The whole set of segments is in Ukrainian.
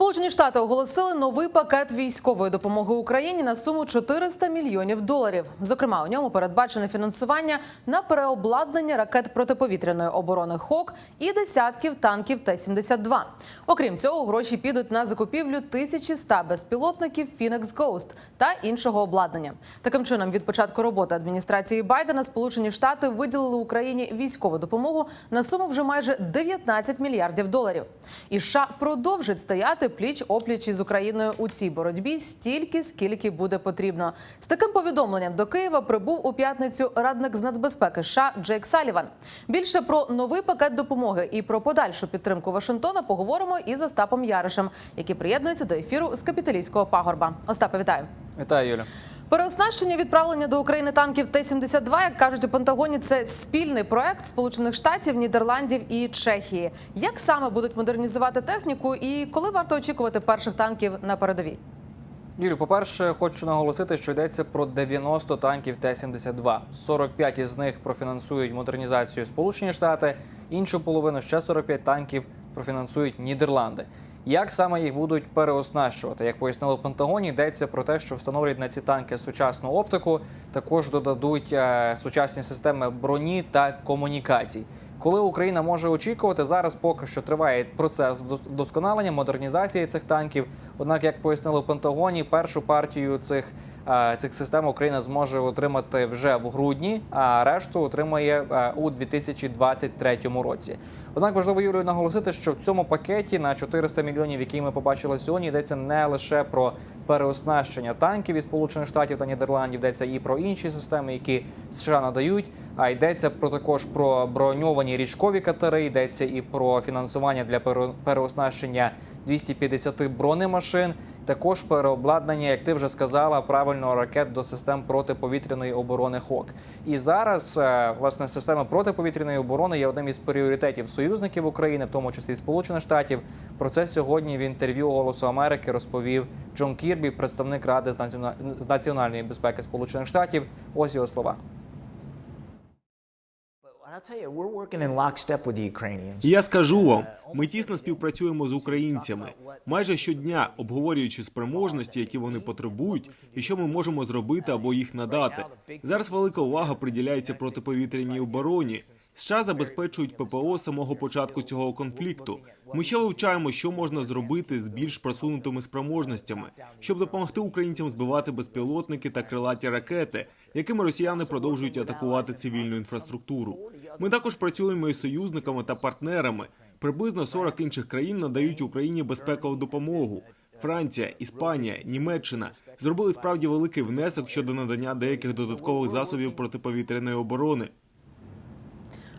Сполучені Штати оголосили новий пакет військової допомоги Україні на суму 400 мільйонів доларів. Зокрема, у ньому передбачене фінансування на переобладнання ракет протиповітряної оборони ХОК і десятків танків Т-72. Окрім цього, гроші підуть на закупівлю 1100 безпілотників Phoenix Ghost та іншого обладнання. Таким чином, від початку роботи адміністрації Байдена Сполучені Штати виділили Україні військову допомогу на суму вже майже 19 мільярдів доларів. І США продовжить стояти пліч опліч із Україною у цій боротьбі стільки, скільки буде потрібно. З таким повідомленням до Києва прибув у п'ятницю радник з нацбезпеки США Джейк Саліван. Більше про новий пакет допомоги і про подальшу підтримку Вашингтона поговоримо із Остапом Яришем, який приєднується до ефіру з капіталійського пагорба. Остапе, вітаю. Вітаю, Юля. Переоснащення відправлення до України танків Т-72, як кажуть у Пентагоні, це спільний проект Сполучених Штатів, Нідерландів і Чехії. Як саме будуть модернізувати техніку, і коли варто очікувати перших танків на передовій? Юлю, по-перше, хочу наголосити, що йдеться про 90 танків Т-72. 45 із них профінансують модернізацію Сполучені Штати, іншу половину ще 45 танків профінансують Нідерланди. Як саме їх будуть переоснащувати? Як пояснили в Пентагоні, йдеться про те, що встановлюють на ці танки сучасну оптику, також додадуть е, сучасні системи броні та комунікацій. Коли Україна може очікувати, зараз поки що триває процес вдос- вдосконалення, модернізації цих танків. Однак, як пояснили в Пентагоні, першу партію цих, цих систем Україна зможе отримати вже в грудні, а решту отримає е, у 2023 році. Однак важливо Юрію наголосити, що в цьому пакеті на 400 мільйонів, які ми побачили сьогодні, йдеться не лише про переоснащення танків із Сполучених Штатів та Нідерландів, йдеться і про інші системи, які США надають. А йдеться про також про броньовані річкові катери, йдеться і про фінансування для пере- переоснащення 250 бронемашин. Також переобладнання, як ти вже сказала, правильно ракет до систем протиповітряної оборони ХОК. І зараз е, власне система протиповітряної оборони є одним із пріоритетів союзників України, в тому числі Сполучених Штатів. Про це сьогодні в інтерв'ю Голосу Америки розповів Джон Кірбі, представник Ради з націона- з національної безпеки Сполучених Штатів. Ось його слова. Я скажу вам, ми тісно співпрацюємо з українцями майже щодня, обговорюючи спроможності, які вони потребують, і що ми можемо зробити або їх надати. Зараз велика увага приділяється протиповітряній обороні. США забезпечують ППО з самого початку цього конфлікту. Ми ще вивчаємо, що можна зробити з більш просунутими спроможностями, щоб допомогти українцям збивати безпілотники та крилаті ракети, якими росіяни продовжують атакувати цивільну інфраструктуру. Ми також працюємо із союзниками та партнерами. Приблизно 40 інших країн надають Україні безпекову допомогу. Франція, Іспанія, Німеччина зробили справді великий внесок щодо надання деяких додаткових засобів протиповітряної оборони.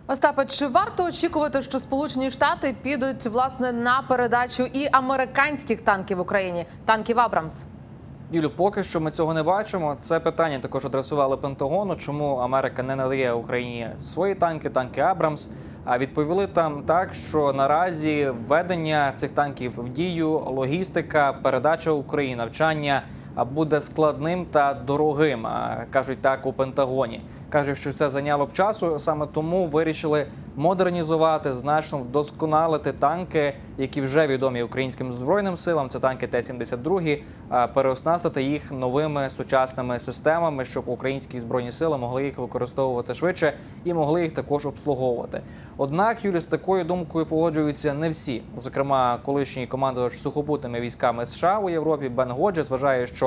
Остапе, чи варто очікувати, що Сполучені Штати підуть власне на передачу і американських танків Україні, танків Абрамс? Юлю, поки що ми цього не бачимо. Це питання також адресували Пентагону. Чому Америка не надає Україні свої танки, танки Абрамс? А відповіли там так, що наразі введення цих танків в дію, логістика, передача Україні, навчання буде складним та дорогим. кажуть так у Пентагоні. Кажуть, що це зайняло б часу. Саме тому вирішили модернізувати, значно вдосконалити танки, які вже відомі українським збройним силам. Це танки Т-72, а, переоснастити їх новими сучасними системами, щоб українські збройні сили могли їх використовувати швидше і могли їх також обслуговувати. Однак, Юлі, з такою думкою погоджуються не всі. Зокрема, колишній командувач сухопутними військами США у Європі Бен Годжес вважає, що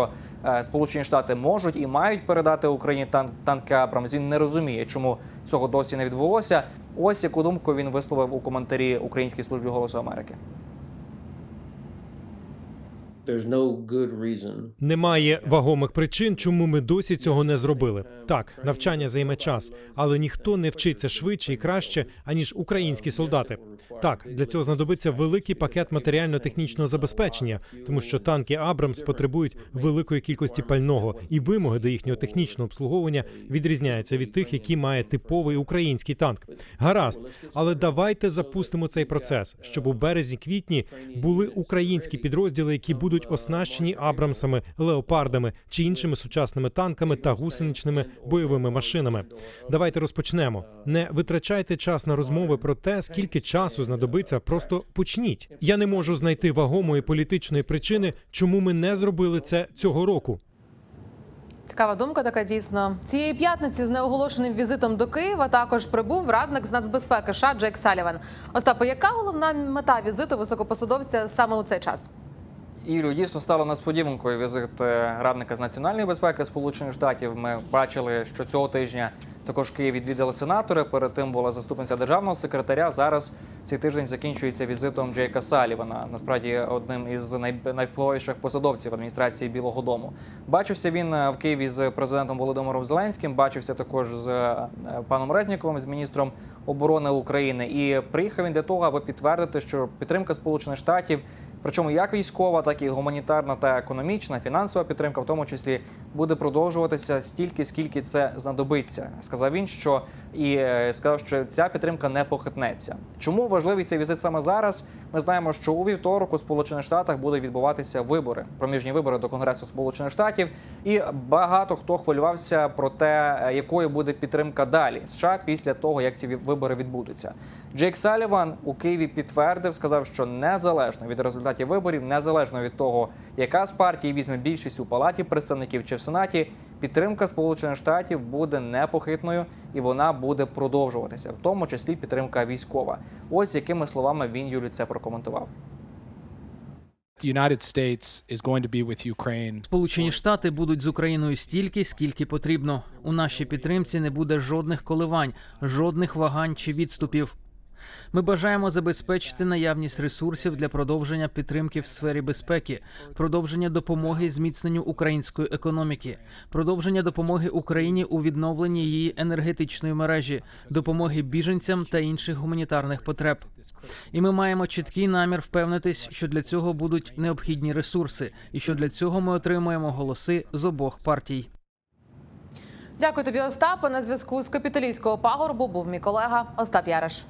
е, Сполучені Штати можуть і мають передати Україні тан- танки Абрамс. Він не розуміє, чому цього досі не відбулося. Ось яку думку він висловив у коментарі Українській службі голосу Америки. Немає вагомих причин, чому ми досі цього не зробили. Так, навчання займе час, але ніхто не вчиться швидше і краще, аніж українські солдати. Так, для цього знадобиться великий пакет матеріально-технічного забезпечення, тому що танки Абрамс потребують великої кількості пального, і вимоги до їхнього технічного обслуговування відрізняються від тих, які має типовий український танк. Гаразд, але давайте запустимо цей процес, щоб у березні-квітні були українські підрозділи, які будуть оснащені Абрамсами, леопардами чи іншими сучасними танками та гусеничними бойовими машинами. Давайте розпочнемо. Не витрачайте час на розмови про те, скільки часу знадобиться. Просто почніть. Я не можу знайти вагомої політичної причини, чому ми не зробили це цього року. Цікава думка така дійсно. Цієї п'ятниці з неоголошеним візитом до Києва також прибув радник з нацбезпеки США Джейк Саліван. Остапе, яка головна мета візиту високопосадовця саме у цей час? Ілю дійсно стало несподіванкою візит е, радника з національної безпеки Сполучених Штатів. Ми бачили, що цього тижня також Київ відвідали сенатори. Перед тим була заступниця державного секретаря. Зараз цей тиждень закінчується візитом Джейка Салівана. Насправді одним із най- найвпливовіших посадовців адміністрації Білого Дому. Бачився він е, в Києві з президентом Володимиром Зеленським. Бачився також з е, паном Резніковим, з міністром оборони України. І приїхав він для того, аби підтвердити, що підтримка Сполучених Штатів Причому як військова, так і гуманітарна та економічна, фінансова підтримка, в тому числі, буде продовжуватися стільки, скільки це знадобиться. Сказав він, що і е, сказав, що ця підтримка не похитнеться. Чому важливий цей візит саме зараз? Ми знаємо, що у вівторок у Сполучених Штатах будуть відбуватися вибори, проміжні вибори до Конгресу Сполучених Штатів, і багато хто хвилювався про те, е, якою буде підтримка далі США після того, як ці вибори відбудуться. Джейк Саліван у Києві підтвердив, сказав, що незалежно від результатів виборів, незалежно від того, яка з партій візьме більшість у палаті представників чи в сенаті, підтримка Сполучених Штатів буде непохитною і вона буде продовжуватися, в тому числі підтримка військова. Ось якими словами він Юлі це прокоментував. Сполучені Штати будуть з Україною стільки, скільки потрібно. У нашій підтримці не буде жодних коливань, жодних вагань чи відступів. Ми бажаємо забезпечити наявність ресурсів для продовження підтримки в сфері безпеки, продовження допомоги зміцненню української економіки, продовження допомоги Україні у відновленні її енергетичної мережі, допомоги біженцям та інших гуманітарних потреб. І ми маємо чіткий намір впевнитись, що для цього будуть необхідні ресурси, і що для цього ми отримуємо голоси з обох партій. Дякую тобі, Остапе. На зв'язку з капітолійського пагорбу був мій колега Остап Яриш.